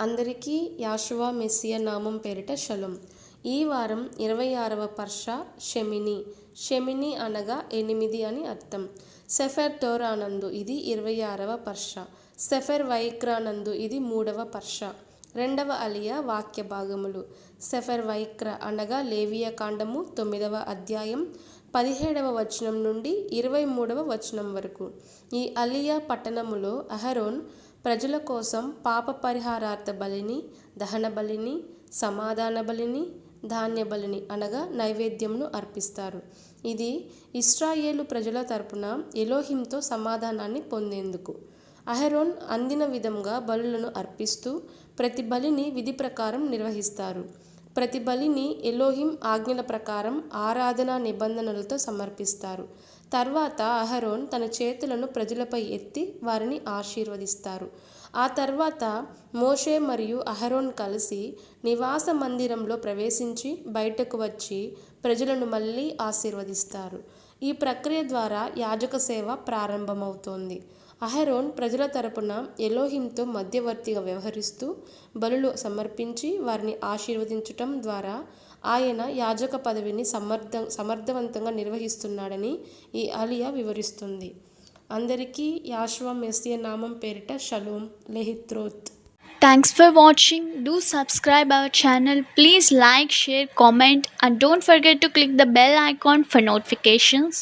అందరికీ యాషువా మెస్సియ నామం పేరిట శలం ఈ వారం ఇరవై ఆరవ పర్ష షెమిని. షెమిని అనగా ఎనిమిది అని అర్థం. సెఫెర్ టోరానందు ఇది ఇరవై ఆరవ పర్ష. సెఫెర్ వైక్రానందు ఇది మూడవ పర్ష. రెండవ అలియా వాక్య భాగములు. సెఫర్ వైక్ర అనగా లేవియ కాండము తొమ్మిదవ అధ్యాయం పదిహేడవ వచనం నుండి ఇరవై మూడవ వచనం వరకు. ఈ అలియా పట్టణములో అహరోన్ ప్రజల కోసం పాప పరిహారార్థ బలిని దహన బలిని సమాధాన బలిని ధాన్య బలిని అనగా నైవేద్యంను అర్పిస్తారు. ఇది ఇస్రాయేలు ప్రజల తరపున ఎలోహింతో సమాధానాన్ని పొందేందుకు. అహరోన్ అందిన విధంగా బలులను అర్పిస్తూ ప్రతి బలిని విధి ప్రకారం నిర్వహిస్తారు. ప్రతి బలిని ఎలోహిం ఆజ్ఞల ప్రకారం ఆరాధనా నిబంధనలతో సమర్పిస్తారు. తర్వాత అహరోన్ తన చేతులను ప్రజలపై ఎత్తి వారిని ఆశీర్వదిస్తారు. ఆ తర్వాత మోషే మరియు అహరోన్ కలిసి నివాస మందిరంలో ప్రవేశించి బయటకు వచ్చి ప్రజలను మళ్ళీ ఆశీర్వదిస్తారు. ఈ ప్రక్రియ ద్వారా యాజక సేవ ప్రారంభమవుతోంది. అహరోన్ ప్రజల తరపున ఎలోహింతో మధ్యవర్తిగా వ్యవహరిస్తూ బలులు సమర్పించి వారిని ఆశీర్వదించటం ద్వారా ఆయన యాజక పదవిని సమర్థ సమర్థవంతంగా నిర్వహిస్తున్నాడని ఈ అలియా వివరిస్తుంది. అందరికీ యాశ్వ మెస్సియ నామం పేరిట షలోం. లెహిత్రోత్. Thanks for watching do subscribe our channel please like share comment and don't forget to click the bell icon for notifications